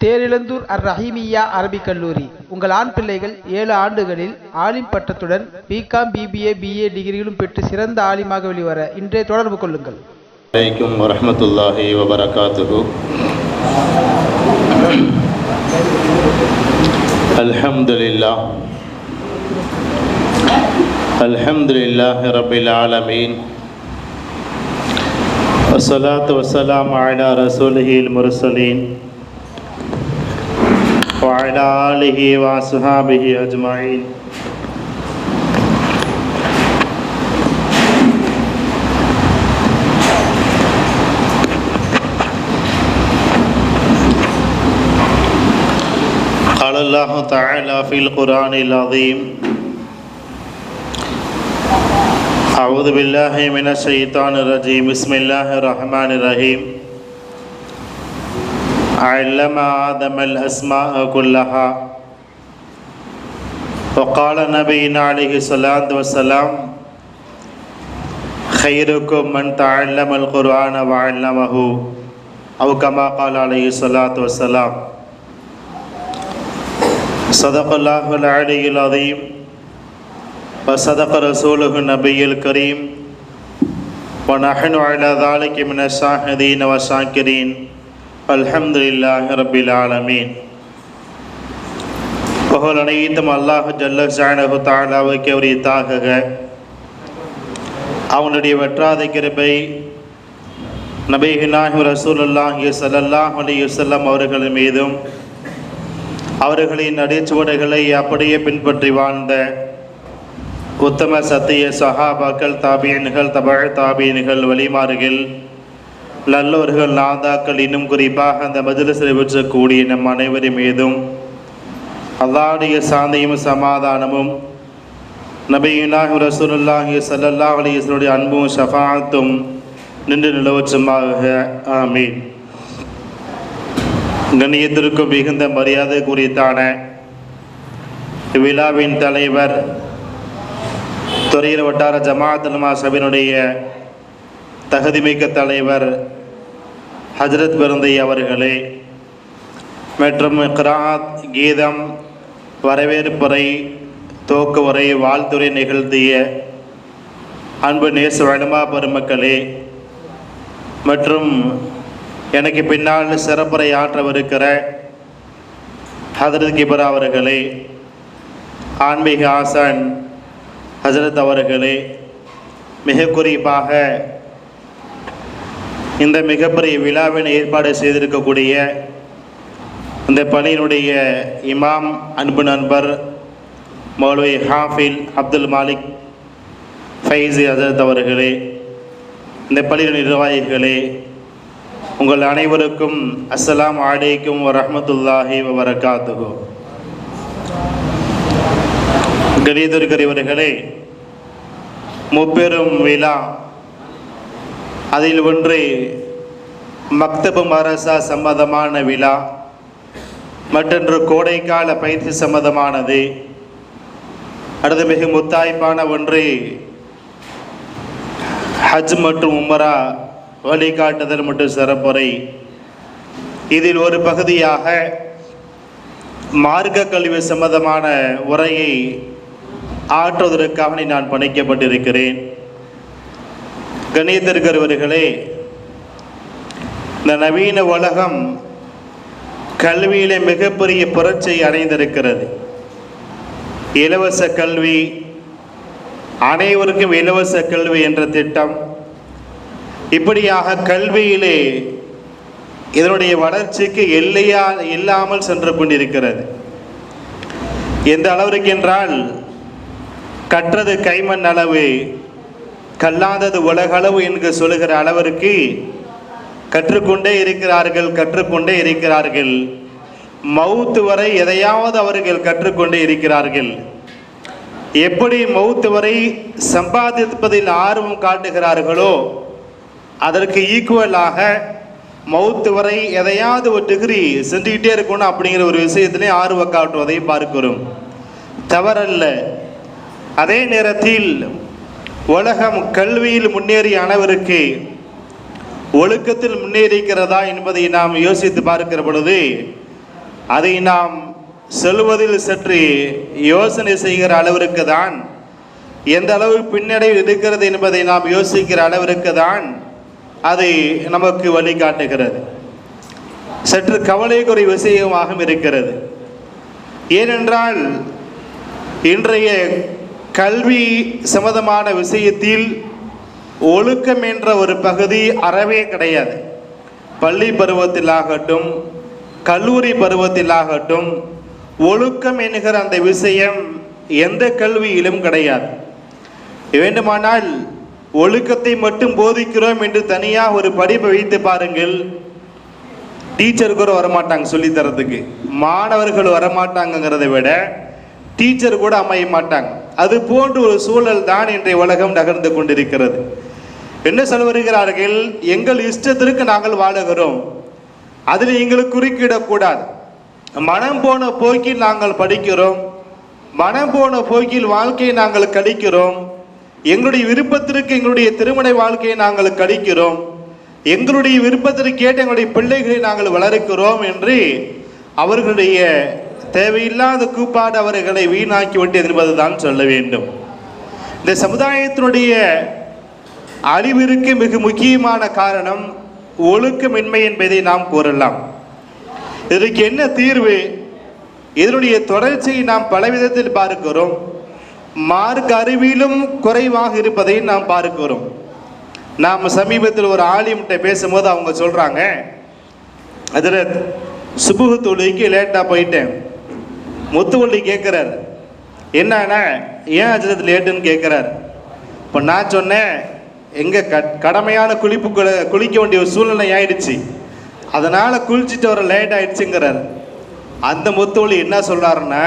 தேரிழந்தூர் அர் ரஹீமியா அரபிக் கல்லூரி உங்கள் ஆண் பிள்ளைகள் ஏழு ஆண்டுகளில் ஆலிம் பட்டத்துடன் பிகாம் பிபிஏ பிஏ டிகிரிகளும் பெற்று சிறந்த ஆலிமாக வெளிவர இன்றே தொடர்பு கொள்ளுங்கள் عليكم ورحمة الله وبركاته الحمد لله الحمد لله رب العالمين والصلاة والسلام على رسوله المرسلين وعلى آله وأصحابه أجمعين. قال الله تعالى في القرآن العظيم أعوذ بالله من الشيطان الرجيم. بسم الله الرحمن الرحيم. علم آدم الأسماء كلها. وقال نبينا عليه الصلاة والسلام خيركم من تعلم القرآن وعلمه. أو كما قال عليه الصلاة والسلام صدق الله العلي العظيم. وصدق رسوله النبي الكريم. ونحن على ذلك من الشاهدين والشاكرين. அல்ஹம்து இல்லாஹ் ரபில் ஆலமீன் புகழ் அனைத்தும் அல்லாஹ் ஜல்ல சானகு தாலாவுக்கு உரியத்தாக அவனுடைய வெற்றாத கிருபை நபிஹிலாஹி ரசூலுல்லாஹி சல்லாஹ் அலியுசல்லம் அவர்கள் மீதும் அவர்களின் அடிச்சுவடுகளை அப்படியே பின்பற்றி வாழ்ந்த உத்தம சத்திய சஹாபாக்கள் தாபீன்கள் தபழ் தாபீன்கள் வழிமாறுகள் நல்லோர்கள் நாதாக்கள் இன்னும் குறிப்பாக அந்த மஜிலிசில் பெற்றக்கூடிய நம் அனைவரின் மீதும் அல்லாடைய சாந்தியும் சமாதானமும் நபியினாஹி ரசூலுல்லாஹி சல்லல்லா அலைஹி அன்பும் ஷஃபாத்தும் நின்று நிலவற்றமாக ஆமீன். கண்ணியத்திற்கும் மிகுந்த மரியாதை குறித்தான இவ்விழாவின் தலைவர் துறையில் வட்டார ஜமாத் நமா சபினுடைய தகுதிமிக்க தலைவர் ஹஜரத் பெருந்தை அவர்களே மற்றும் கிராத் கீதம் வரவேற்புரை தோக்குவரை வாழ்த்துறை நிகழ்த்திய அன்பு நேச வடமா பெருமக்களே மற்றும் எனக்கு பின்னால் சிறப்புரை ஆற்றவிருக்கிற ஹஜரத் கிபர் அவர்களே ஆன்மீக ஆசான் ஹசரத் அவர்களே மிக குறிப்பாக இந்த மிகப்பெரிய விழாவினை ஏற்பாடு செய்திருக்கக்கூடிய இந்த பணியினுடைய இமாம் அன்பு நண்பர் மௌலவி ஹாஃபில் அப்துல் மாலிக் ஃபைசி அஜத் அவர்களே இந்த பள்ளியின் நிர்வாகிகளே உங்கள் அனைவருக்கும் அஸ்ஸலாம் அலைக்கும் வரஹ்மத்துல்லாஹி வரகாத்துகோ கணிதர்களே முப்பெரும் விழா அதில் ஒன்று மக்தபு மரசா சம்மதமான விழா. மற்றொன்று கோடைக்கால பயிற்சி சம்மதமானது. அடுத்து மிக முத்தாய்ப்பான ஒன்று ஹஜ் மற்றும் உமரா வழிகாட்டுதல் மற்றும் சிறப்புரை. இதில் ஒரு பகுதியாக மார்க்க கல்வி சம்பந்தமான உரையை ஆற்றுவதற்காக நான் பணிக்கப்பட்டிருக்கிறேன். கணிதர்களே இந்த நவீன உலகம் கல்வியில மிகப்பெரிய புரட்சியை அடைந்திருக்கிறது. இலவச கல்வி அனைவருக்கும் இலவச கல்வி என்ற திட்டம். இப்படியாக கல்வியிலே இதனுடைய வளர்ச்சிக்கு எல்லையா இல்லாமல் சென்று கொண்டிருக்கிறது. எந்த அளவிற்கு என்றால் கற்றது கைமண் அளவு கல்லாதது உலகளவு என்று சொல்லுகிற அளவிற்கு கற்றுக்கொண்டே இருக்கிறார்கள் கற்றுக்கொண்டே இருக்கிறார்கள். மவுத்து வரை எதையாவது அவர்கள் கற்றுக்கொண்டே இருக்கிறார்கள். எப்படி மவுத்து வரை சம்பாதிப்பதில் ஆர்வம் காட்டுகிறார்களோ அதற்கு ஈக்குவலாக மவுத்து வரை எதையாவது ஒரு டிகிரி செஞ்சுக்கிட்டே இருக்கணும் அப்படிங்கிற ஒரு விஷயத்திலே ஆர்வம் காட்டுவதை பார்க்கிறோம். தவறல்ல. அதே நேரத்தில் உலகம் கல்வியில் முன்னேறிய அனைவருக்கு ஒழுக்கத்தில் முன்னேறிக்கிறதா என்பதை நாம் யோசித்து பார்க்கிற பொழுது அதை நாம் சொல்வதில் சற்று யோசனை செய்கிற அளவிற்கு தான் எந்த அளவு பின்னடைவு இருக்கிறது என்பதை நாம் யோசிக்கிற அளவிற்கு தான் அதை நமக்கு வழிகாட்டுகிறது. சற்று கவலைக்குறை விஷயமாகவும் இருக்கிறது. ஏனென்றால் இன்றைய கல்வி சம்மந்தமான விஷயத்தில் ஒழுக்கம் என்ற ஒரு பகுதி அறவே கிடையாது. பள்ளி பருவத்திலாகட்டும் கல்லூரி பருவத்திலாகட்டும் ஒழுக்கம் என்கிற அந்த விஷயம் எந்த கல்வியிலும் கிடையாது. வேண்டுமானால் ஒழுக்கத்தை மட்டும் போதிக்கிறோம் என்று தனியாக ஒரு படிப்பை வைத்து பாருங்கள். டீச்சர் கூட வரமாட்டாங்க சொல்லித்தரத்துக்கு மாணவர்கள் வரமாட்டாங்கங்கிறத விட டீச்சர் கூட அமைய மாட்டாங்க. அது போன்ற ஒரு சூழல் தான் இன்றைய உலகம் நகர்ந்து கொண்டிருக்கிறது. என்ன சொல்ல வருகிறார்கள்? எங்கள் இஷ்டத்திற்கு நாங்கள் வாழுகிறோம். அதில் எங்களுக்கு குறுக்கிடக்கூடாது மனம் போன போக்கில் நாங்கள் படிக்கிறோம். மனம் போன போக்கில் வாழ்க்கையை நாங்கள் கழிக்கிறோம். எங்களுடைய விருப்பத்திற்கு எங்களுடைய திருமண வாழ்க்கையை நாங்கள் கழிக்கிறோம். எங்களுடைய விருப்பத்திற்கு ஏற்ற எங்களுடைய பிள்ளைகளை நாங்கள் வளர்க்கிறோம் என்று அவர்களுடைய தேவையில்லாத கூப்பாடு அவர்களை வீணாக்கி விட்டது என்பதுதான் சொல்ல வேண்டும். இந்த சமுதாயத்தினுடைய அழிவிற்கு மிக முக்கியமான காரணம் ஒழுக்கமின்மை என்பதை நாம் கூறலாம். இதற்கு என்ன தீர்வு? இதனுடைய தொடர்ச்சியை நாம் பலவிதத்தில் பார்க்கிறோம். மார்க் அறிவிலும் குறைவாக இருப்பதை நாம் பார்க்கிறோம். நாம் சமீபத்தில் ஒரு ஆலிம்கிட்ட பேசும்போது அவங்க சொல்கிறாங்க அதில் சுபுகு தொழுகைக்கு லேட்டாக போயிட்டேன். முத்துவள்ளி கேட்குறாரு என்னன்னா ஏன் அஜரத் லேட்டுன்னு கேட்குறாரு இப்போ நான் சொன்னேன் எங்கே க கடமையான குளிப்பு குளிக்க வேண்டிய ஒரு சூழ்நிலை ஆயிடுச்சு. அதனால் குளிச்சுட்டு வர லேட் ஆயிடுச்சுங்கிறார். அந்த முத்துவள்ளி என்ன சொல்கிறாருன்னா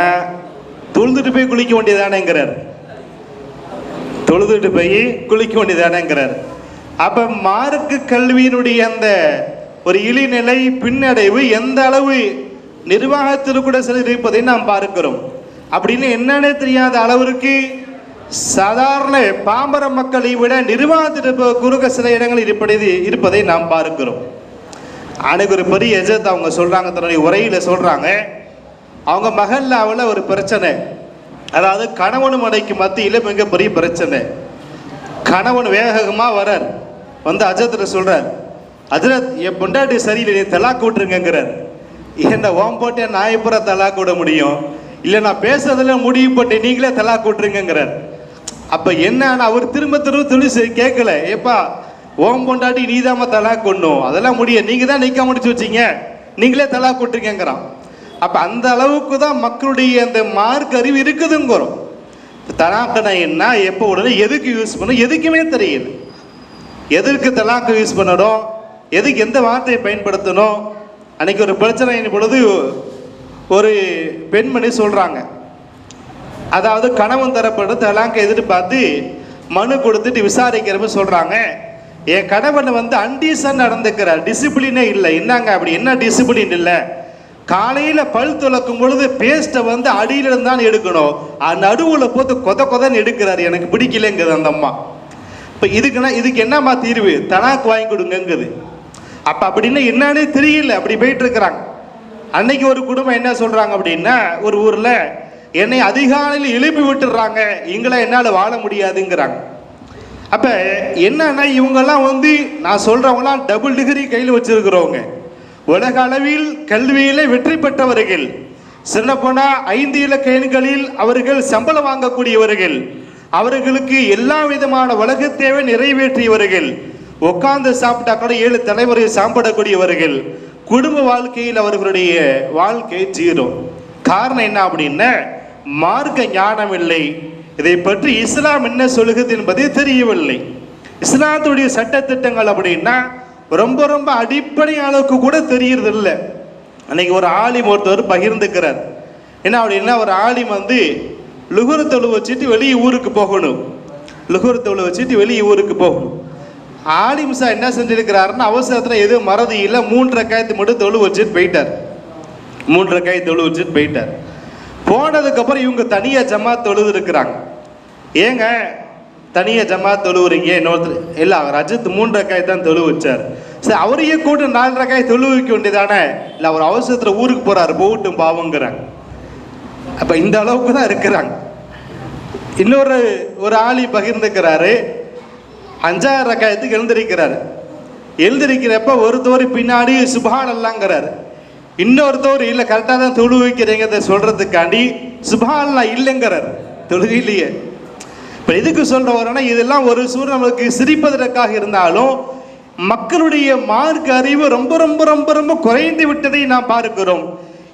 தொழுதுட்டு போய் குளிக்க வேண்டியதானேங்கிறார் தொழுதுட்டு போய் குளிக்க வேண்டியதானேங்கிறார் அப்போ மார்க்கு கல்வியினுடைய அந்த ஒரு இழிநிலை பின்னடைவு எந்த அளவு நிர்வாகத்தில் கூட சிலர் இருப்பதை நாம் பார்க்கிறோம். அப்படின்னு என்னன்னே தெரியாத அளவிற்கு சாதாரண பாம்பர மக்களை விட நிர்வாகத்தில் குறுக சில இடங்கள் இருப்பதை இருப்பதை நாம் பார்க்கிறோம். அன்னைக்கு ஒரு பெரிய எஜத் அவங்க சொல்றாங்க தன்னுடைய உரையில சொல்றாங்க அவங்க மகல்லாவில் ஒரு பிரச்சனை. அதாவது கணவன் மனைக்கு மத்தியில் மிகப்பெரிய பிரச்சனை. கணவன் வேகமாக வரார் வந்து அஜத்தில் சொல்றார் அஜரத் என் பொண்டாட்டி சரியில்லை நீ தலாக்கு விட்டுருங்கிறார் என்ன ஓம் போட்டே நான் எப்போ தலாக்கு விட முடியும். இல்லை நான் பேசுறதுல முடிவு போட்டு நீங்களே தலா விட்டுருங்கிறார் அப்போ என்னன்னு அவர் திரும்ப திரும்ப துணிசு கேட்கல. ஏப்பா ஓம் பொண்டாட்டி நீதாம்மா தலா கொண்டோம் அதெல்லாம் முடியும் நீங்கள் தான் நிற்க முடிச்சு வச்சீங்க. நீங்களே தலா விட்டுருக்கேங்கிறான் அப்போ அந்த அளவுக்கு தான் மக்களுடைய அந்த மார்க் அறிவு இருக்குதுங்கிறோம். தலாக்கனா என்ன? எப்போ உடனே எதுக்கு யூஸ் பண்ணணும்? எதுக்குமே தெரியல. எதற்கு தலாக்கு யூஸ் பண்ணணும்? எதுக்கு எந்த வார்த்தையை பயன்படுத்தணும்? அன்னைக்கு ஒரு பிரச்சனையின் பொழுது ஒரு பெண்மணி சொல்கிறாங்க அதாவது கணவன் தரப்பட்டு தலாக்க எதிர்பார்த்து மனு கொடுத்துட்டு விசாரிக்கிறப்ப சொல்கிறாங்க என் கணவன் வந்து அன்டீசன் நடந்துக்கிறார். டிசிப்ளினே இல்லை. என்னங்க அப்படி? என்ன டிசிப்ளின் இல்லை? காலையில் பல் துளக்கும் பொழுது பேஸ்ட்டை வந்து அடியிலிருந்து தான் எடுக்கணும். அந்த நடுவில் போத்து கொத கொதன்னு எடுக்கிறாரு. எனக்கு பிடிக்கலங்குது அந்த அம்மா. இப்போ இதுக்குன்னா இதுக்கு என்னம்மா தீர்வு? தனாக்கு வாங்கி கொடுங்கங்குது. அப்ப அப்படின்னு என்னன்னே தெரியல. அப்படி போயிட்டு இருக்கிறாங்க அன்னைக்கு ஒரு குடும்பம் என்ன சொல்றாங்க அப்படின்னா ஒரு ஊர்ல என்னை அதிகாலையில் எழுப்பி விட்டுறாங்க இங்களை என்னால் வாழ முடியாதுங்கிறாங்க. அப்ப என்னன்னா இவங்கெல்லாம் வந்து நான் சொல்றவங்களாம் டபுள் டிகிரி கையில் வச்சிருக்கிறவங்க. உலக அளவில் கல்வியில வெற்றி பெற்றவர்கள். சின்ன போனா ஐந்து இலக்க எண்களில் அவர்கள் சம்பளம் வாங்கக்கூடியவர்கள். அவர்களுக்கு எல்லா விதமான உலக தேவை நிறைவேற்றியவர்கள். உட்கார்ந்து சாப்பிட்டா கூட ஏழு தலைமுறை சாப்பிடக்கூடியவர்கள் குடும்ப வாழ்க்கையில் அவர்களுடைய வாழ்க்கை ஜீரோ காரணம் என்ன அப்படின்னா மார்க்க ஞானம் இல்லை. இதை பற்றி இஸ்லாம் என்ன சொல்லுகிறது என்பதை தெரியவில்லை. இஸ்லாத்துடைய சட்டத்திட்டங்கள் அப்படின்னா ரொம்ப ரொம்ப அடிப்படை அளவுக்கு கூட தெரியறது இல்லை அன்னைக்கு ஒரு ஆலிம் ஒருத்தவர் பகிர்ந்துக்கிறார். என்ன அப்படின்னா ஒரு ஆலிம் வந்து லுகுரு தொழு வச்சுட்டு வெளியே ஊருக்கு போகணும். லுகுரு தொழு வச்சுட்டு வெளியே ஊருக்கு போகணும். ஆலிம் என்ன செஞ்சிருக்கிறாருன்னா அவசரத்தில் எதுவும் மறதி இல்லை மூன்றரை காயத்து மட்டும் தொழு வச்சுட்டு போயிட்டார். மூன்றரை காய் தொழு வச்சுட்டு போயிட்டார். போனதுக்கப்புறம் இவங்க தனியாக ஜமா தொழுது இருக்கிறாங்க ஏங்க தனியாக ஜம்மா தொழுவுறீங்க? இன்னொருத்தர் இல்லை அவர் அஜித் மூன்றரை காய் தான் தொழு வச்சார். சரி அவரையே கூட்டு நாலு காய் தொழு வைக்க வேண்டியதானே? இல்லை அவர் அவசரத்தில் ஊருக்கு போகிறாரு போகட்டும் பாவங்கிறாங்க. அப்போ இந்த அளவுக்கு தான் இருக்கிறாங்க. இன்னொரு ஒரு ஆளி பகிர்ந்துக்கிறாரு. அஞ்சாயிரம் ரக்காயத்துக்கு எழுந்திருக்கிறாரு. எழுந்திருக்கிறப்ப ஒருத்தவர் பின்னாடி சுபான் அல்லாங்கிறாரு இன்னொருத்தவர் இல்லை கரெக்டாக தான் தொழு வைக்கிறீங்கிறத சொல்றதுக்காண்டி சுபான்லா இல்லைங்கிறார். தொழுகையிலேயே இப்போ எதுக்கு சொல்ற வரேன்னா இதெல்லாம் ஒரு சூழ்நிலை நம்மளுக்கு சிரிப்பதற்காக இருந்தாலும் மக்களுடைய மார்க்க அறிவு ரொம்ப ரொம்ப ரொம்ப ரொம்ப குறைந்து விட்டதை நாம் பார்க்கிறோம்.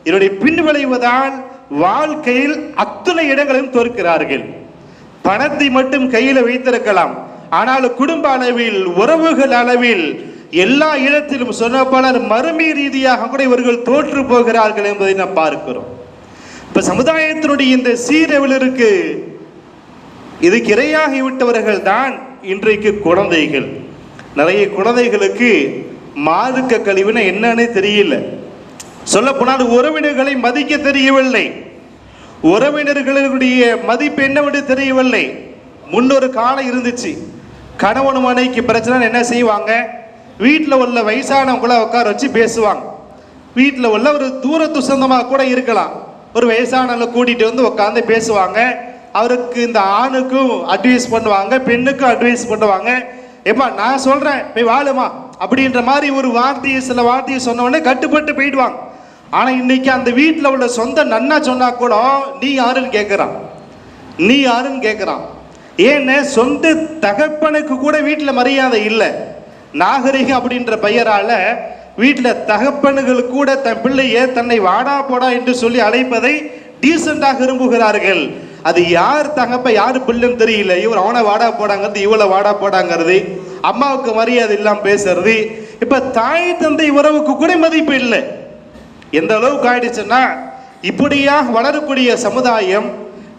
இதனுடைய பின்விளைவுதான் வாழ்க்கையில் அத்துணை இடங்களையும் தோற்கிறார்கள். பணத்தை மட்டும் கையில் வைத்திருக்கலாம். ஆனால் குடும்ப அளவில் உறவுகள் அளவில் எல்லா இடத்திலும் சொன்ன பலர் மறுமை ரீதியாக கூட இவர்கள் தோற்று போகிறார்கள் என்பதை நாம் பார்க்கிறோம். இப்ப சமுதாயத்தினுடைய இந்த சீரழிவிற்கு இதுக்கு இரையாகி விட்டவர்கள் தான் இன்றைக்கு குழந்தைகள். நிறைய குழந்தைகளுக்கு மாதுக்க கழிவுனா என்னன்னு தெரியல. சொல்ல போனால் உறவினர்களை மதிக்க தெரியவில்லை. உறவினர்களுடைய மதிப்பு என்னவென்று தெரியவில்லை. முன்னொரு காலம் இருந்துச்சு. கணவன் மனைக்கு பிரச்சனை என்ன செய்வாங்க? வீட்டில் உள்ள வயசானவங்கள உட்கார வச்சு பேசுவாங்க. வீட்டில் உள்ள ஒரு தூரத்து சொந்தமாக கூட இருக்கலாம். ஒரு வயசானவங்களை கூட்டிகிட்டு வந்து உட்காந்து பேசுவாங்க. அவருக்கு இந்த ஆணுக்கும் அட்வைஸ் பண்ணுவாங்க பெண்ணுக்கும் அட்வைஸ் பண்ணுவாங்க. ஏம்மா நான் சொல்கிறேன் போய் வாழுமா அப்படின்ற மாதிரி ஒரு வார்த்தையை சில வார்த்தையை சொன்ன உடனே கட்டுப்பட்டு போயிடுவாங்க. ஆனால் இன்னைக்கு அந்த வீட்டில் உள்ள சொந்த நன்னா சொன்னா கூட நீ யாருன்னு கேட்குறான் நீ யாருன்னு கேட்குறான் ஏன்னு சொந்த தகப்பனுக்கு கூட வீட்டில் மரியாதை இல்லை. நாகரிகம் அப்படின்ற பெயரால் வீட்டில் தகப்பனுகள் கூட தன் பிள்ளையை தன்னை வாடா போடா என்று சொல்லி அழைப்பதை டீசெண்டாக விரும்புகிறார்கள். அது யார் தகப்ப யார் பிள்ளைன்னு தெரியல. இவர் அவனை வாடா போடாங்கிறது இவளை வாடா போடாங்கிறது அம்மாவுக்கு மரியாதை இல்லாமல் பேசுறது. இப்போ தாய் தந்தை உறவுக்கு கூட மதிப்பு இல்லை. எந்த அளவுக்கு ஆயிடுச்சுன்னா இப்படியாக வளரக்கூடிய சமுதாயம்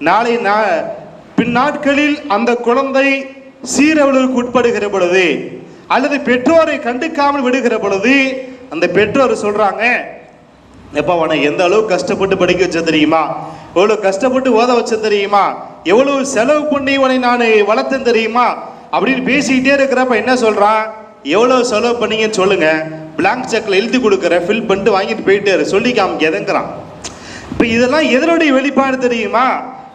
நாளை நா பின்னாட்களில் அந்த குழந்தை சீரழிவுக்கு உட்படுகிற பொழுது அல்லது பெற்றோரை கண்டுக்காமல் விடுகிற பொழுது அந்த பெற்றோர் சொல்றாங்க எப்பா அவனை எந்த அளவு கஷ்டப்பட்டு படிக்க வச்ச தெரியுமா? எவ்வளவு கஷ்டப்பட்டு ஓத வச்ச தெரியுமா? எவ்வளவு செலவு பண்ணி உன்னை நான் வளர்த்தேன் தெரியுமா? அப்படின்னு பேசிக்கிட்டே இருக்கிறப்ப என்ன சொல்றான்? எவ்வளவு செலவு பண்ணீங்கன்னு சொல்லுங்க. பிளாங்க் செக்ல எழுதி கொடுக்குற ஃபில் பண்ணிட்டு வாங்கிட்டு போயிட்டு சொல்லி காமிக்க எதங்கிறான் இப்போ இதெல்லாம் எதனுடைய வெளிப்பாடு தெரியுமா?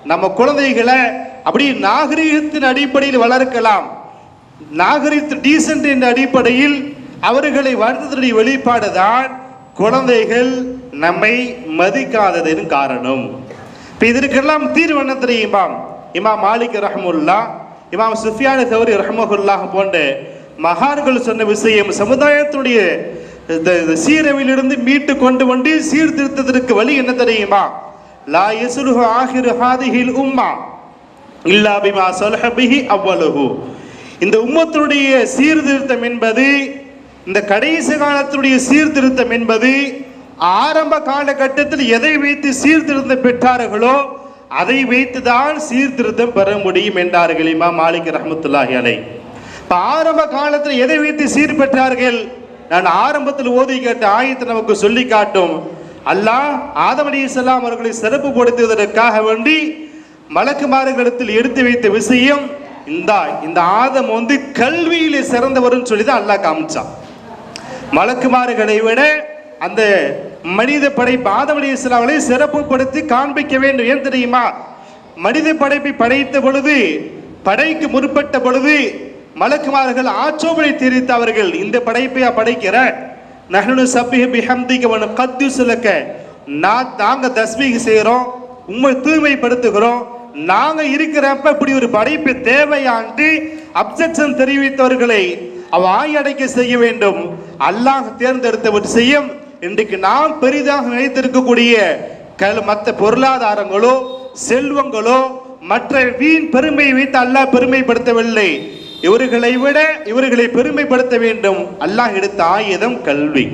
நம்ம குழந்தைகளை அப்படி நாகரீகத்தின் அடிப்படையில் வளர்க்கலாம். நாகரீகத்து டீசென்ட் என்ற அடிப்படையில் அவர்களை வளர்த்ததுடைய வெளிப்பாடு தான் குழந்தைகள் நம்மை மதிக்காததின் காரணம். இப்போ இதற்கெல்லாம் தீர்வு என்ன தெரியுமாம் இமாம் மாலிக் ரஹமுல்லா இமாம் சுஃபியான தவறி ரஹமகுல்லாஹ் போன்ற மகான்கள் சொன்ன விஷயம் சமுதாயத்துடைய இந்த மீட்டு கொண்டு வந்து சீர்திருத்தத்திற்கு வழி என்ன தெரியுமா? லா யசுலுஹு ஆஹிரு ஹாதிஹில் உம்மா. இல்லாபிமா சொல்ஹபிஹி அவ்வளவு இந்த உம்மத்தினுடைய சீர்திருத்தம் என்பது இந்த கடைசி காலத்துடைய சீர்திருத்தம் என்பது ஆரம்ப காலகட்டத்தில் எதை வைத்து சீர்திருத்தம் பெற்றார்களோ அதை வைத்து தான் சீர்திருத்தம் பெற முடியும் என்றார்கள் இமா மாலிக் ரஹமத்துல்லாஹி அலை. இப்போ ஆரம்ப காலத்தில் எதை வைத்து சீர் பெற்றார்கள்? நான் ஆரம்பத்தில் ஓதி கேட்ட ஆயத்தை நமக்கு சொல்லி காட்டும். அல்லாஹ் ஆதம் இஸ்லாம் அவர்களை சிறப்பு படுத்துவதற்காக வேண்டி மலக்குமார்களிடத்தில் எடுத்து வைத்த விஷயம் இந்த இந்த ஆதம் வந்து கல்வியிலே சிறந்தவர்னு சொல்லி தான் அல்லாஹ் காமிச்சான். மலக்குமார்களை விட அந்த மனித படைப்பு ஆதம் அலைஹிஸ்ஸலாமை சிறப்புப்படுத்தி காண்பிக்க வேண்டும். ஏன் தெரியுமா? மனித படைப்பை படைத்த பொழுது படைக்கு முற்பட்ட பொழுது மலக்குமார்கள் ஆட்சோபனை தெரிவித்தவர்கள் இந்த படைப்பையா படைக்கிற? நஹனு சப்பிஹ பிஹம்திக கத்து சிலக்க நான் நாங்கள் தஸ்மீக செய்கிறோம் உண்மை தூய்மைப்படுத்துகிறோம் நாங்க இருக்கிறப்ப இப்படி ஒரு படைப்பு தேவையாண்டு அப்செக்ஷன் தெரிவித்தவர்களை அவ ஆயடைக்க செய்ய வேண்டும். அல்லாஹ் தேர்ந்தெடுத்தவற்றை செய்யும். இன்றைக்கு நாம் பெரிதாக நினைத்திருக்கக்கூடிய கல் மற்ற பொருளாதாரங்களோ செல்வங்களோ மற்ற வீண் பெருமையை வைத்து அல்லாஹ் பெருமைப்படுத்தவில்லை. இவர்களை விட இவர்களை பெருமைப்படுத்த வேண்டும். அல்லாஹ் எடுத்த ஆயுதம் கல்வி.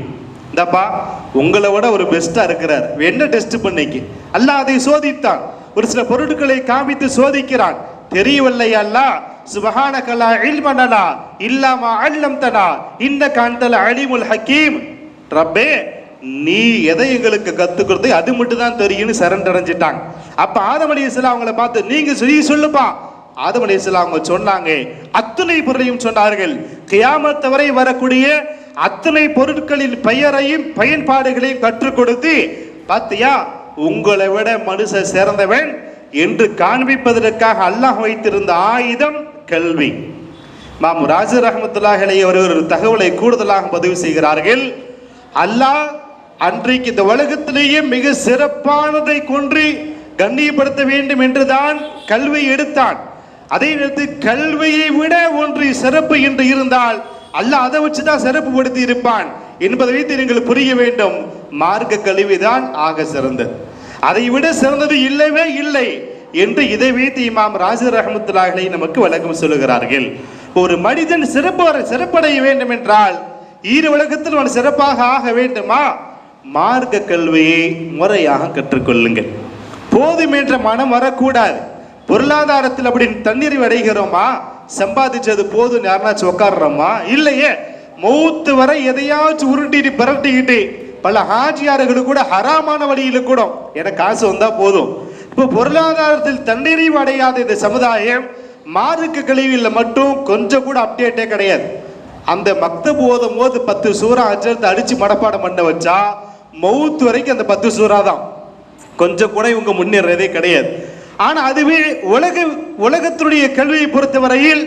இந்தப்பா உங்களை விட ஒரு பெஸ்டா இருக்கிறார். என்ன டெஸ்ட் பண்ணிக்கு? அல்லாஹ் அதை சோதித்தான். ஒரு சில பொருட்களை காமித்து சோதிக்கிறான். தெரியவில்லை அல்லாஹ் சுபஹானகலா இல்மனனா இல்லாம அல்லம்தனா. இந்த காந்தல அலிமுல் ஹக்கீம். ரப்பே நீ எதை எங்களுக்கு கத்துக்கிறது அது மட்டும் தான் தெரியும்னு சரண் அடைஞ்சிட்டாங்க அப்ப ஆதம் அலைஹிஸ்ஸலாம் அவங்கள பார்த்து நீங்க சொல்லி சொல்லுப்பா. ஆதம் அலைஹிஸ்ஸலாம் அவங்க சொன்னாங்க அத்துணை பொருளையும் சொன்னார்கள். கியாமத் வரை வரக்கூடிய அத்தனை பொருட்களின் பெயரையும் பயன்பாடுகளையும் கற்றுக் கொடுத்து பார்த்தியா உங்களை விட மனுஷன் சிறந்தவன் என்று காண்பிப்பதற்காக அல்லாஹ் வைத்திருந்த ஆயுதம் கல்வி. மாம் ராஜு ரஹமத்துல்லாஹ் அலைஹி அவர் ஒரு தகவலை கூடுதலாக பதிவு செய்கிறார்கள். அல்லாஹ் அன்றைக்கு இந்த உலகத்திலேயே மிக சிறப்பானதை கொன்று கண்ணியப்படுத்த வேண்டும் என்றுதான் கல்வி எடுத்தான். அதே நேரத்தில் கல்வியை விட ஒன்று சிறப்பு என்று இருந்தால் அல்லாஹ் அதை வச்சுதான் சிறப்பு படுத்தி இருப்பான் என்பதை வைத்து நீங்கள் புரிய வேண்டும். மார்க்க கல்விதான் ஆக சிறந்தது. அதை விட சிறந்தது இல்லவே இல்லை என்று இதை வைத்து இமாம் ராஜர் ரஹமத்துல்லாஹலை நமக்கு விளக்கம் சொல்லுகிறார்கள். ஒரு மனிதன் சிறப்பு வர சிறப்படைய வேண்டும் என்றால் ஈரு உலகத்தில் அவன் சிறப்பாக ஆக வேண்டுமா? மார்க்க கல்வியை முறையாக கற்றுக்கொள்ளுங்கள். போதும் என்ற மனம் வரக்கூடாது. பொருளாதாரத்தில் அப்படி தண்ணீர் அடைகிறோமா சம்பாதிச்சது போதும் யாருனாச்சும் உட்காடுறோமா இல்லையே. மௌத்து வரை எதையாச்சும் உருட்டிட்டு பிரட்டிக்கிட்டு பல ஹாஜியார்கள் கூட ஹராமான வழியில் கூட எனக்கு காசு வந்தா போதும். இப்போ பொருளாதாரத்தில் தன்னிறைவு அடையாத இந்த சமுதாயம் மாருக்கு கழிவில் மட்டும் கொஞ்சம் கூட அப்டேட்டே கிடையாது. அந்த மக்தப் போதும் போது பத்து சூறா அச்சரத்தை அடிச்சு மனப்பாடம் பண்ண வச்சா மௌத்து வரைக்கும் அந்த பத்து சூறா தான். கொஞ்சம் கூட இவங்க முன்னேறதே கிடையாது. ஆனால் அதுவே உலக உலகத்துடைய கல்வியை பொறுத்தவரையில்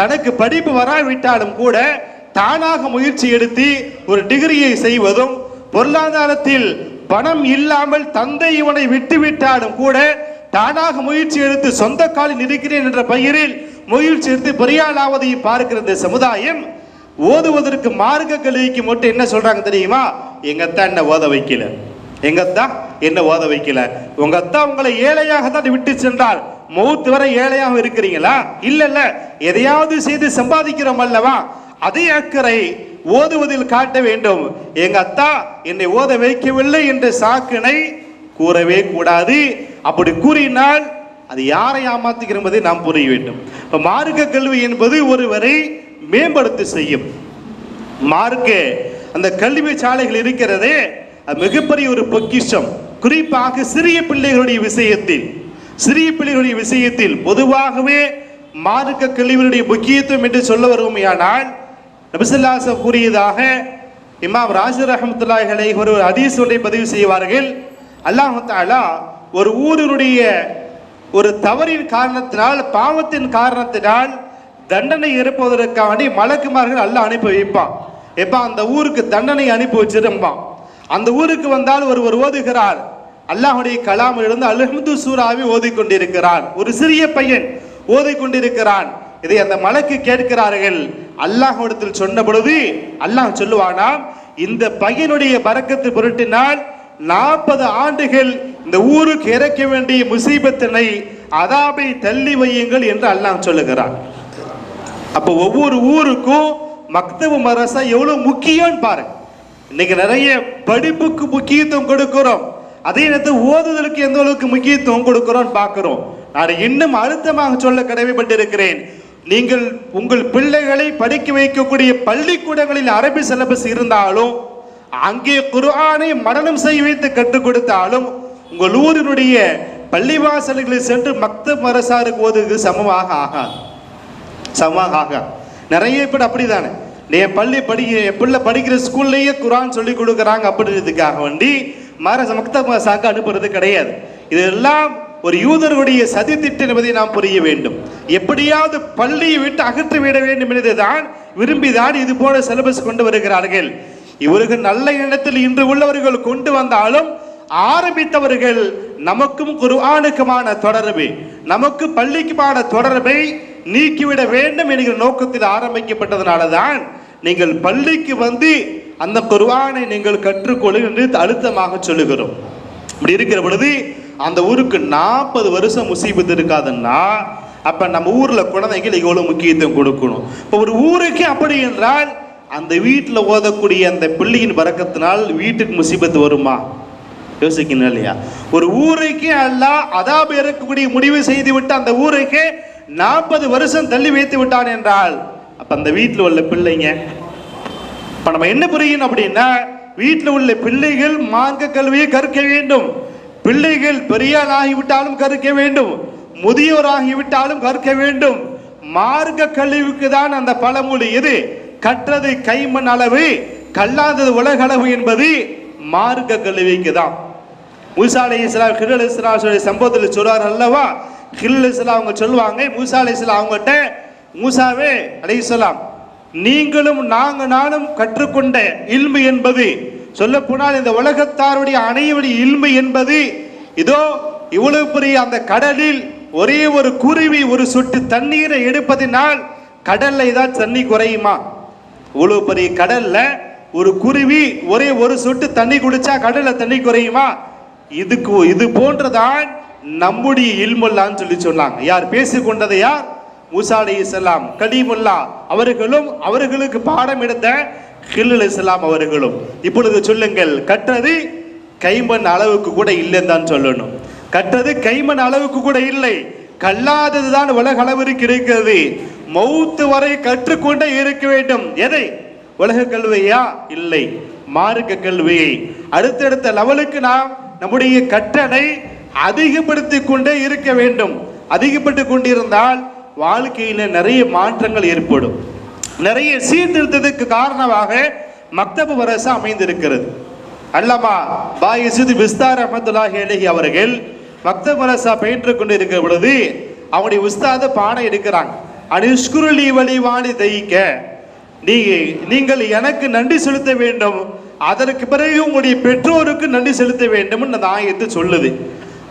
தனக்கு படிப்பு வராவிட்டாலும் கூட தானாக முயற்சி எடுத்து ஒரு டிகிரியை செய்வதும் பொருளாதாரத்தில் பணம் இல்லாமல் தந்தை இவனை விட்டு விட்டாலும் கூட தானாக முயற்சி எடுத்து சொந்த காலில் இருக்கிறேன் என்ற பெயரில் முயற்சி எடுத்து பெரியாளாவதையும் பார்க்கிற இந்த சமுதாயம் ஓதுவதற்கு மார்க்க கல்விக்கு மட்டும் என்ன சொல்றாங்க தெரியுமா? எங்க அத்தா என்ன ஓத வைக்கல. எங்க அத்தா என்ன ஓத வைக்கல. உங்க அத்தா உங்களை ஏழையாக தான் விட்டு சென்றால் மௌத்து வரை ஏழையாக இருக்கிறீங்களா? இல்ல இல்ல எதையாவது செய்து சம்பாதிக்கிறோம் அல்லவா? அதே அக்கறை ஓதுவதில் காட்ட வேண்டும். எங்க அத்தா என்னை ஓத வைக்கவில்லை என்ற சாக்கினை கூறவே கூடாது. அப்படி கூறினால் அது யாரை ஏமாத்துகிற என்பதை நாம் புரிய வேண்டும். இப்ப மார்க்க கல்வி என்பது ஒருவரை மேம்படுத்த செய்யும். மார்க்க அந்த கல்வி சாலைகள் இருக்கிறதே அது மிகப்பெரிய ஒரு பொக்கிஷம். குறிப்பாக சிறிய பிள்ளைகளுடைய விஷயத்தில் சிறிய பிள்ளைகளுடைய விஷயத்தில் பொதுவாகவே மார்க்க கல்வியினுடைய முக்கியத்துவம் என்று சொல்ல வருவோமையானால் நபிசல்லாசம் கூறியதாக இமாம் ராஜு ரஹமத்துல்லாஹலை ஒரு அதீஸ் ஒன்றை பதிவு செய்வார்கள். அல்லாஹ் தாலா ஒரு ஊரினுடைய ஒரு தவறின் காரணத்தினால் பாவத்தின் காரணத்தினால் தண்டனை இருப்பதற்காண்டி மலக்குமார்கள் அல்லாஹ் அனுப்பி வைப்பான். எப்போ அந்த ஊருக்கு தண்டனை அனுப்பி வச்சிருப்பான் அந்த ஊருக்கு வந்தால் ஒருவர் ஓதுகிறார். அல்லாஹுடைய கலாமிலிருந்து இருந்து அல்ஹம்து ஓதிக்கொண்டிருக்கிறான் ஒரு சிறிய பையன் ஓதிக்கொண்டிருக்கிறான். இதை அந்த மலைக்கு கேட்கிறார்கள். அல்லாஹ்விடத்தில் சொன்ன பொழுது அல்லாஹ் சொல்லுவானாம் இந்த பையனுடைய பறக்கத்து பொருட்டினால் நாற்பது ஆண்டுகள் இந்த ஊருக்கு இறக்க வேண்டிய முசீபத்தினை அதாபை தள்ளி வையுங்கள் என்று அல்லாஹ் சொல்லுகிறான். அப்போ ஒவ்வொரு ஊருக்கும் மக்தபு மரசா எவ்வளவு முக்கியம்னு பாருங்க. இன்னைக்கு நிறைய படிப்புக்கு முக்கியத்துவம் கொடுக்கிறோம். அதே நேரத்தில் ஓதுதலுக்கு எந்த அளவுக்கு முக்கியத்துவம் கொடுக்கிறோம் பார்க்கிறோம். நான் இன்னும் அழுத்தமாக சொல்ல கடமைப்பட்டிருக்கிறேன். நீங்கள் உங்கள் பிள்ளைகளை படிக்க வைக்கக்கூடிய பள்ளிக்கூடங்களில் அரபி சிலபஸ் இருந்தாலும் அங்கே குர்ஆனை மரணம் செய்ய வைத்து கற்றுக் கொடுத்தாலும் உங்கள் ஊரினுடைய பள்ளிவாசல்களில் சென்று மக்த மரசாருக்கு ஓதுவது சமமாக ஆகாது. சமமாக ஆகாது. நிறைய பேர் அப்படிதானே. நீ என் பள்ளி படிக்க என் பிள்ளை படிக்கிற ஸ்கூல்லையே குரான் சொல்லி கொடுக்குறாங்க அப்படின்றதுக்காக வேண்டி மர மக்த சாக்கு அனுப்புறது கிடையாது. இதெல்லாம் ஒரு யூதருடைய சதி திட்டம் என்பதை நாம் புரிய வேண்டும். எப்படியாவது பள்ளியை விட்டு அகற்றி விட வேண்டும் என்பதுதான் விரும்பிதான் இது போல சிலபஸ் கொண்டு வருகிறார்கள். இவர்கள் நல்ல இடத்தில் இன்று உள்ளவர்கள் கொண்டு வந்தாலும் ஆரம்பித்தவர்கள் நமக்கும் குர்ஆனுக்குமான தொடர்பு நமக்கு பள்ளிக்குமான தொடர்பை நீக்கிவிட வேண்டும் என்கிற நோக்கத்தில் ஆரம்பிக்கப்பட்டதனால தான் நீங்கள் பள்ளிக்கு வந்து அந்த குர்ஆனை நீங்கள் கற்றுக்கொள்ளு என்று அழுத்தமாக சொல்லுகிறோம். இப்படி இருக்கிற பொழுது அந்த ஊருக்கு நாற்பது வருஷம் முசீபத்து இருக்காதுன்னா அப்போ நம்ம ஊரில் குழந்தைகள் எவ்வளோ முக்கியத்துவம் கொடுக்கணும். இப்போ ஒரு ஊருக்கு அப்படி என்றால் அந்த வீட்டில் ஓதக்கூடிய அந்த பிள்ளையின் பறக்கத்தினால் வீட்டுக்கு முசீபத்து வருமா? யோசிக்கணும் இல்லையா? ஒரு ஊருக்கே அல்ல அதாபு இருக்கக்கூடிய முடிவு செய்து விட்டு அந்த ஊருக்கு நாற்பது வருஷம் தள்ளி வைத்து விட்டான் என்றால் அப்போ அந்த வீட்டில் உள்ள பிள்ளைங்க? இப்போ நம்ம என்ன புரியணும் அப்படின்னா வீட்டில் உள்ள பிள்ளைகள் மார்க்க கல்வியை கற்க வேண்டும். பிள்ளைகள் பெரியார் ஆகிவிட்டாலும் கற்க வேண்டும் முதியோர் ஆகிவிட்டாலும் கற்க வேண்டும். மார்க்க கல்விக்கு தான் அந்த பழமொழி இது. கற்றது கைமண் அளவு கல்லாதது உலகளவு என்பது மார்க்க கல்விக்கு தான். மூசா அலை இஸ்லாம் ஹில் இஸ்லாம் சம்பவத்தில் சொல்றார் அல்லவா? ஹில் இஸ்லாம் அவங்க சொல்லுவாங்க மூசா அலை இஸ்லாம் அவங்ககிட்ட மூசாவே அலை இஸ்லாம் நீங்களும் நாங்கள் நானும் கற்றுக்கொண்ட இல்மு என்பது சொல்ல போனால் இந்த உலகத்தாருடைய அனைவருடைய இன்மை என்பது இதோ இவ்வளவு பெரிய அந்த கடலில் ஒரே ஒரு குருவி ஒரு சொட்டு தண்ணீரை எடுப்பதினால் கடல்ல ஏதாவது தண்ணி குறையுமா? இவ்வளவு பெரிய கடல்ல ஒரு குருவி ஒரே ஒரு சொட்டு தண்ணி குடிச்சா கடல்ல தண்ணி குறையுமா? இதுக்கு இது போன்றதான் நம்முடைய இல்முல்லான்னு சொல்லி சொன்னாங்க. யார் பேசிக்கொண்டதையா கொண்டது யார்? மூசா அலி இஸ்லாம் கலீமுல்லா அவர்களும் அவர்களுக்கு பாடம் எடுத்த ஹில் இஸ்லாம் அவர்களும் இப்பொழுது சொல்லுங்கள் கற்றது கைமண் அளவுக்கு கூட இல்லைன்னு தான் சொல்லணும். கற்றது கைமண் அளவுக்கு கூட இல்லை. கல்லாதது தான் உலக அளவிற்கு இருக்கிறது. மௌத்து வரை கற்றுக்கொண்டே இருக்க வேண்டும். எதை? உலக கல்வியா? இல்லை. மார்க்க கல்வியை. அடுத்தடுத்த லெவலுக்கு நாம் நம்முடைய கற்றலை அதிகப்படுத்தி கொண்டே இருக்க வேண்டும். அதிகப்பட்டு கொண்டிருந்தால் வாழ்க்கையில நிறைய மாற்றங்கள் ஏற்படும். நிறைய சீர்திருத்தத்துக்கு காரணமாக மக்தபு வரசு அமைந்திருக்கிறது. அல்லமா பாயிசுது பிஸ்தார் அஹமதுல்லாஹி அலைஹி அவர்கள் மக்தப் மரசா பயின்று கொண்டு இருக்கிற பொழுது அவனுடைய உஸ்தாத பாடம் எடுக்கிறாங்க. அனுஷ்குருளி வழிவாணி தைக்க. நீ நீங்கள் எனக்கு நன்றி செலுத்த வேண்டும். அதற்கு பிறகு உங்களுடைய பெற்றோருக்கு நன்றி செலுத்த வேண்டும் அந்த ஆயத்தை சொல்லுது.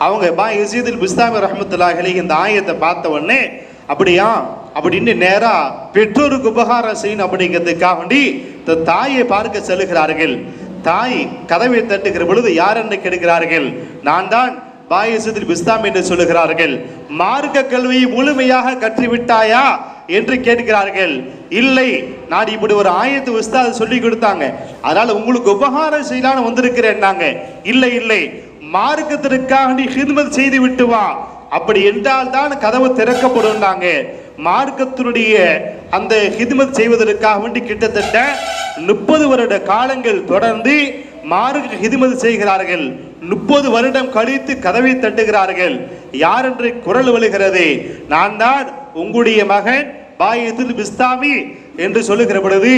அவங்க பா இசீதில் பிஸ்தாமி ரஹமத்துல்லாஹி இந்த ஆயத்தை பார்த்த உடனே அப்படியா? அப்படின்னு நேரா பெற்றோருக்கு உபகாரம் செய்யணும் அப்படிங்கிறதுக்காக வேண்டி இந்த தாயை பார்க்க செல்லுகிறார்கள். தாய் கதவை தட்டுகிற பொழுது யார் என்று கேட்கிறார்கள்? நான் தான் பாயசத்தில் பிஸ்தாம் என்று சொல்லுகிறார்கள். மார்க்க கல்வியை முழுமையாக கற்றுவிட்டாயா என்று கேட்கிறார்கள். இல்லை நான் இப்படி ஒரு ஆயத்து உஸ்தாத் சொல்லி கொடுத்தாங்க. அதனால உங்களுக்கு உபகாரம் செய்யலான்னு வந்திருக்கிறேன் நாங்க இல்லை இல்லை மார்க்கத்திற்காக நீ ஹிதுமத் செய்து விட்டு வா. அப்படி என்றால் தான் கதவு திறக்கப்படும்னாங்க. மார்க்கத்தினுடைய அந்த ஹிதுமத் செய்வதற்காக வேண்டி கிட்டத்தட்ட முப்பது வருட காலங்கள் தொடர்ந்து மார்க்க ஹிதுமதி செய்கிறார்கள். முப்பது வருடம் கழித்து கதவை தட்டுகிறார்கள். யார் என்று குரல் வழுகிறது? நான் தான் உங்களுடைய மகன் பாயத்தில் பிஸ்தாமி என்று சொல்லுகிற பொழுது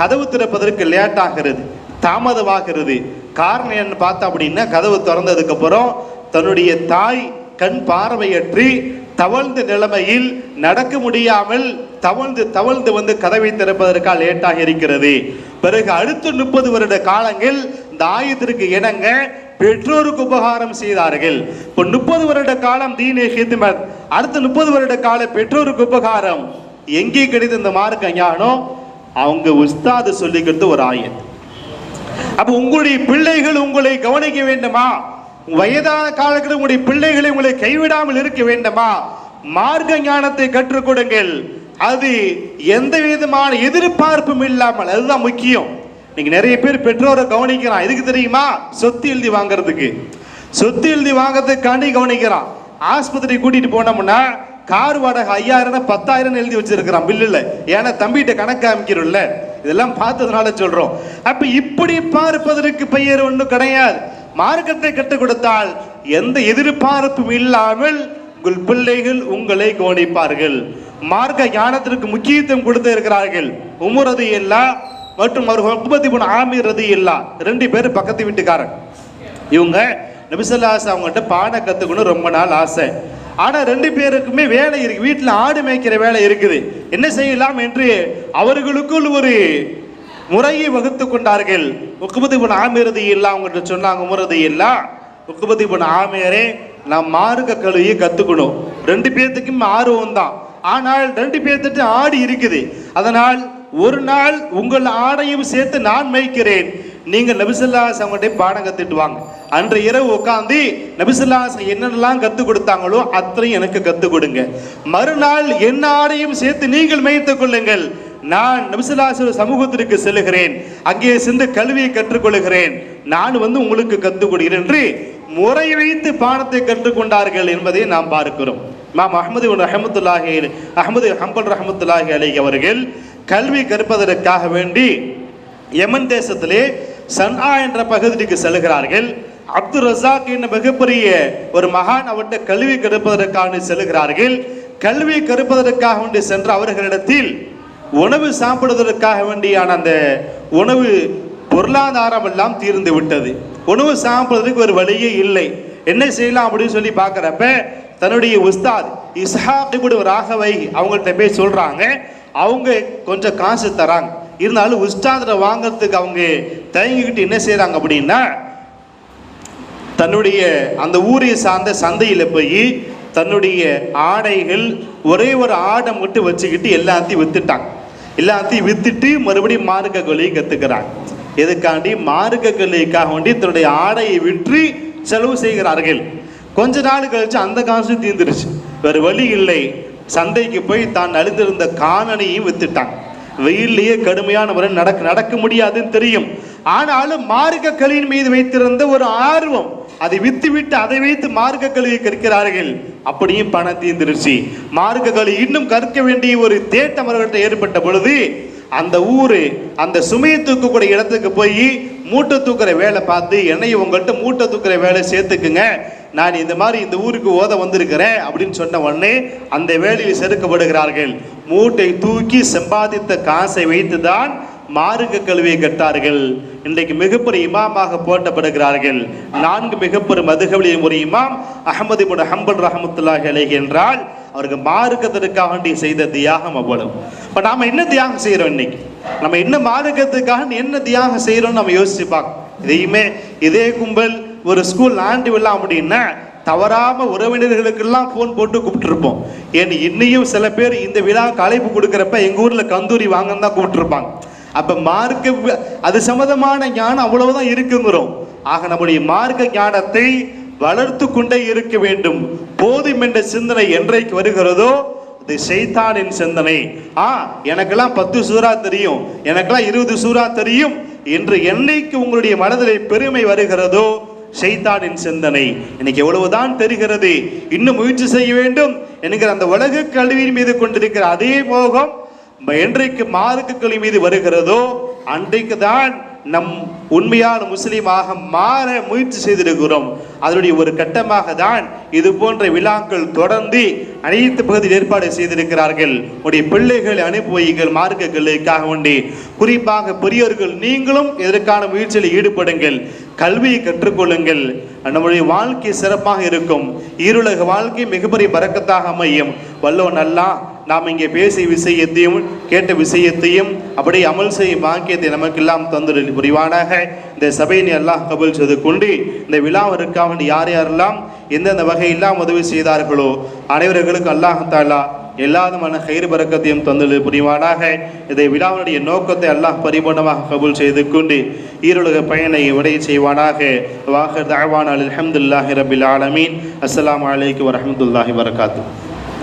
கதவு திறப்பதற்கு லேட் ஆகிறது தாமதமாகிறது. காரணம் என்ன பார்த்தா அப்படின்னா கதவு திறந்ததுக்கு அப்புறம் தன்னுடைய தாய் கண் பார்வையற்றி தவழ்ந்த நிலைமையில் நடக்க முடியாமல் தவழ்ந்து தவழ்ந்து வந்து கதவை திறப்பதற்காக லேட்டாக இருக்கிறது. பிறகு அடுத்த முப்பது வருட காலங்கள் இந்த ஆயுதத்திற்கு இணங்க பெற்றோருக்கு உபகாரம் செய்தார்கள். இப்போ முப்பது வருட காலம் தீனே ஹித்மத் அடுத்த முப்பது வருட கால பெற்றோருக்கு உபகாரம். எங்கே கிடைத்த இந்த மார்க்க ஞானம்? அவங்க உஸ்தாது சொல்லிக்கிறது ஒரு ஆயத். அப்ப உங்களுடைய பிள்ளைகள் உங்களை கவனிக்க வேண்டுமா? வயதான காலத்தில் உங்களுடைய பிள்ளைகளை உங்களை கைவிடாமல் இருக்க வேண்டுமா? மார்க்க ஞானத்தை கற்றுக் கொடுங்கள். அது எந்த விதமான எதிர்பார்ப்பும் இல்லாமல் அதுதான் முக்கியம். நீங்க நிறைய பேர் பெற்றோரை கவனிக்கிறான். எதுக்கு தெரியுமா? சொத்து எழுதி வாங்குறதுக்கு. சொத்து எழுதி வாங்குறதுக்காண்டி கவனிக்கிறான். ஆஸ்பத்திரி கூட்டிட்டு போனோம்னா கார் வாடகை ஐயாயிரம் பத்தாயிரம் எழுதி வச்சிருக்கிறான் பில்லுல. ஏன்னா தம்பிகிட்ட கணக்கு அமைக்கிறோம்ல இதெல்லாம் பார்த்ததுனால சொல்றோம். அப்ப இப்படி பார்ப்பதற்கு பெயர் ஒன்றும் கிடையாது. மார்க்கத்தை கற்றுக் கொடுத்தால் எந்த எதிர்பார்ப்பும் இல்லாமல் உங்கள் பிள்ளைகள் உங்களை கவனிப்பார்கள். மார்க்க ஞானத்திற்கு முக்கியத்துவம் கொடுத்து இருக்கிறார்கள். உமரது இல்லா மற்றும் அவர் முப்பத்தி மூணு ஆமிரது இல்லா ரெண்டு பேரும் பக்கத்து வீட்டுக்காரன் இவங்க நபிசல்லாஸ் அவங்கள்ட்ட பாட கற்றுக்கணும் ரொம்ப நாள் ஆசை. ஆனால் ரெண்டு பேருக்குமே வேலை இருக்கு. வீட்டில் ஆடு மேய்க்கிற வேலை இருக்குது. என்ன செய்யலாம் என்று அவர்களுக்குள் ஒரு முறையை வகுத்து கொண்டார்கள். உக்குபதி பொன் ஆமிரது இல்லா அவங்கள்ட்ட சொன்னாங்க உமரது இல்லா உக்குபதி பொன் ஆமியரே நான் மார்க்க கல்வியை கற்றுக்கணும் ரெண்டு பேர்த்துக்கும் ஆர்வம் தான். ஆனால் ரெண்டு பேர்த்திட்ட ஆடு இருக்குது. அதனால் ஒரு நாள் உங்கள் ஆடையும் சேர்த்து நான் மேய்க்கிறேன். நீங்கள் நபிசுல்லாஸ் அவங்கள்ட்ட பாடம் கற்றுட்டு வாங்க. அன்று இரவு உட்காந்து நபிசுல்லாஸ் என்னென்னலாம் கற்றுக் கொடுத்தாங்களோ அத்தனையும் எனக்கு கற்றுக் கொடுங்க. மறுநாள் என்ன ஆடையும் சேர்த்து நீங்கள் மேய்த்து கொள்ளுங்கள். நான் நபிசுல்லாஸ் சமூகத்திற்கு செல்லுகிறேன். அங்கே சென்று கல்வியை கற்றுக்கொள்கிறேன். நான் வந்து உங்களுக்கு கற்றுக்கொடுகிறேன் என்று முறை வைத்து பாடத்தை கற்றுக்கொண்டார்கள் என்பதை நாம் பார்க்கிறோம். மாம் அஹமது ரஹமத்துல்லாஹி அஹமது ஹம்பல் ரஹமத்துல்லாஹி அலி அவர்கள் கல்வி கற்பதற்காக வேண்டி யமன் தேசத்திலே சன்ஆ என்ற பகுதிக்கு செல்கிறார்கள். அப்துல் ரசாக் என்ற மிகப்பெரிய ஒரு மகான் அவர்கிட்ட கல்வி கற்பதற்காக செல்கிறார்கள். கல்வி கற்பதற்காக வேண்டி சென்ற அவர்களிடத்தில் உணவு சாப்பிடுவதற்காக வேண்டியான அந்த உணவு பொருளாதாரம் எல்லாம் தீர்ந்து விட்டது. உணவு சாப்பிடுறதுக்கு ஒரு வழியே இல்லை. என்ன செய்யலாம் அப்படின்னு சொல்லி பார்க்குறப்ப தன்னுடைய உஸ்தாத் இஸ்ஹாக் ராகவை அவங்கள்ட்ட போய் சொல்கிறாங்க அவங்க கொஞ்சம் காசு தராங்க. இருந்தாலும் உஸ்தாதில் வாங்குறதுக்கு அவங்க தயங்கிக்கிட்டு என்ன செய்கிறாங்க அப்படின்னா தன்னுடைய அந்த ஊரை சார்ந்த சந்தையில் போய் தன்னுடைய ஆடைகள் ஒரே ஒரு ஆடை மட்டும் வச்சுக்கிட்டு எல்லாத்தையும் வித்துட்டாங்க. எல்லாத்தையும் வித்துட்டு மறுபடியும் மார்க்க கல்வியை கத்துக்கிறாங்க. எதுக்காண்டி? மார்க்க கொலைக்காக வேண்டி தன்னுடைய ஆடையை விற்று செலவு செய்கிறார்கள். கொஞ்ச நாள் கழிச்சு அந்த காசு தீர்ந்துருச்சு. வேறு வழி இல்லை. சந்தைக்கு போய் தான் அழுந்திருந்த காணனையும் வித்துட்டாங்க. வெயிலேயே கடுமையான முறை நடக்க நடக்க முடியாதுன்னு தெரியும். ஆனாலும் மார்க்க கல்வியின் மீது வைத்திருந்த ஒரு ஆர்வம். அதை வித்துவிட்டு அதை வைத்து மார்க்க கல்வியை கற்கிறார்கள். அப்படியும் பணம் தீர்ந்துருச்சு. மார்க்க கல்வி இன்னும் கற்க வேண்டிய ஒரு தேட்டம் அவர்கள்ட்ட ஏற்பட்ட பொழுது அந்த ஊரு அந்த சுமையை தூக்கக்கூடிய இடத்துக்கு போய் மூட்டை தூக்குற வேலை பார்த்து என்னையும் உங்கள்கிட்ட மூட்டை தூக்குற வேலை சேர்த்துக்குங்க. நான் இந்த மாதிரி இந்த ஊருக்கு ஓத வந்திருக்கிறேன் அப்படின்னு சொன்ன உடனே அந்த வேலையில் செருக்கப்படுகிறார்கள் மூட்டை தூக்கி சம்பாதித்த காசை வைத்து தான் மார்க்க கல்வியை கட்டார்கள். இன்றைக்கு மிகப்பெரிய இமாமாக போட்டப்படுகிறார்கள் நான்கு மிகப்பெரும் மதுகவலில் ஒரு இமாம் அகமது இப்னு ஹம்பல் ரஹமத்துல்லாஹி அலைஹி என்றால் அவருக்கு மார்க்கத்திற்காக வேண்டி செய்த தியாகம் அவ்வளவு. இப்போ நாம் என்ன தியாகம் செய்கிறோம் இன்னைக்கு? நம்ம என்ன மார்க்கத்துக்காக என்ன தியாகம் செய்கிறோம்னு நம்ம யோசிச்சு பார்க்கணும். இதையுமே இதே கும்பல் ஒரு ஸ்கூல் ஆண்டு விழா அப்படின்னா தவறாம உறவினர்களுக்கெல்லாம் ஃபோன் போட்டு கூப்பிட்டுருப்போம். ஏன் இன்னையும் சில பேர் இந்த விழா அழைப்பு கொடுக்குறப்ப எங்கள் ஊரில் கந்தூரி வாங்கன்னு தான் கூப்பிட்டுருப்பாங்க. அப்போ மார்க்க அது சம்மதமான ஞானம் அவ்வளவுதான் இருக்குங்கிறோம். ஆக நம்முடைய மார்க்க ஞானத்தை வளர்த்து கொண்டே இருக்க வேண்டும். போதும் என்ற சிந்தனை என்றைக்கு வருகிறதோ இது செய்தானின் சிந்தனை. ஆ எனக்கெல்லாம் பத்து சூறா தெரியும். எனக்கெல்லாம் இருபது சூறா தெரியும். என்று என்னைக்கு உங்களுடைய மனதில் பெருமை வருகிறதோ செய்தானின் சிந்தனை. இன்னைக்கு எவ்வளவுதான் தெரிகிறது. இன்னும் முயற்சி செய்ய வேண்டும் என்கிற அந்த உலக கல்வியின் மீது கொண்டிருக்கிற அதே மோகம் என்றைக்கு மார்க்க மீது வருகிறதோ அன்றைக்கு தான் நம் உண்மையான முஸ்லீமாக மாற முயற்சி செய்திருக்கிறோம். அதனுடைய ஒரு கட்டமாக தான் இது போன்ற விழாக்கள் தொடர்ந்து அனைத்து பகுதியில் ஏற்பாடு செய்திருக்கிறார்கள். உடைய பிள்ளைகளை அனுப்பி வையுங்கள் மார்க்க குறிப்பாக பெரியவர்கள் நீங்களும் இதற்கான முயற்சியில் ஈடுபடுங்கள். கல்வியை கற்றுக்கொள்ளுங்கள். நம்முடைய வாழ்க்கை சிறப்பாக இருக்கும். ஈருலக வாழ்க்கை மிகப்பெரிய பறக்கத்தாக அமையும். வல்லோ நல்லா நாம் இங்கே பேசிய விஷயத்தையும் கேட்ட விஷயத்தையும் அப்படியே அமல் செய்யும் பாக்கியத்தை நமக்கெல்லாம் தந்துடு புரிவானாக. இந்த சபையினை அல்லாஹ் கபல் செய்து கொண்டு இந்த விழாவிற்காக வேண்டி யார் யாரெல்லாம் எந்தெந்த வகையெல்லாம் உதவி செய்தார்களோ அனைவர்களுக்கும் அல்லாஹ் தாலா எல்லாதுமான கயிறு பறக்கத்தையும் தந்தது புரிவானாக. இதை விழாவினுடைய நோக்கத்தை அல்லாஹ் பரிபூர்ணமாக கபூல் செய்து கொண்டு ஈரோலக பயனை விடைய செய்வானாக. வாஹர் தாவான் அல்ஹம்துல்லாஹி ரபில் ஆலமீன். அஸ்லாம் வலைக்கு வரமத்துல்லாஹி வரகாத்து